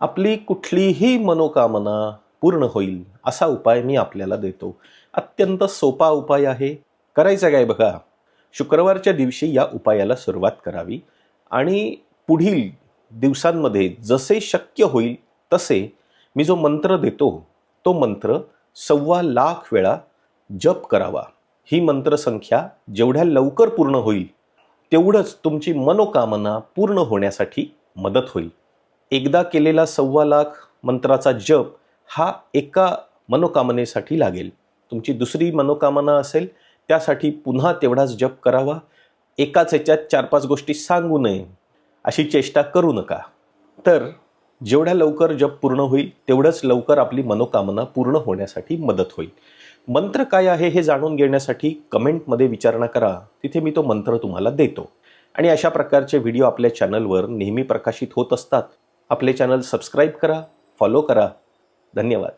आपली कुठलीही मनोकामना पूर्ण होईल असा उपाय मी आपल्याला देतो. अत्यंत सोपा उपाय आहे. करायचं काय बघा? शुक्रवारच्या दिवशी या उपायाला सुरुवात करावी आणि पुढील दिवसांमध्ये जसे शक्य होईल तसे मी जो मंत्र देतो तो मंत्र सव्वा लाख वेळा जप करावा. ही मंत्रसंख्या जेवढ्या लवकर पूर्ण होईल तेवढंच तुमची मनोकामना पूर्ण होण्यासाठी मदत होईल. एकदा केलेला सव्वा लाख मंत्राचा जप हा एका मनोकामनेसाठी लागेल. तुमची दुसरी मनोकामना असेल त्यासाठी पुन्हा तेवढाच जप करावा. एकाच ह्याच्यात चार पाच गोष्टी सांगू नये. अशी चेष्टा करू नका. तर जेवढ्या लवकर जप पूर्ण होईल तेवढंच लवकर आपली मनोकामना पूर्ण होण्यासाठी मदत होईल. मंत्र काय आहे हे जाणून घेण्यासाठी कमेंटमध्ये विचारणा करा. तिथे मी तो मंत्र तुम्हाला देतो. आणि अशा प्रकारचे व्हिडिओ आपल्या चॅनलवर नेहमी प्रकाशित होत असतात. आपले चॅनल सबस्क्राईब करा फॉलो करा. धन्यवाद.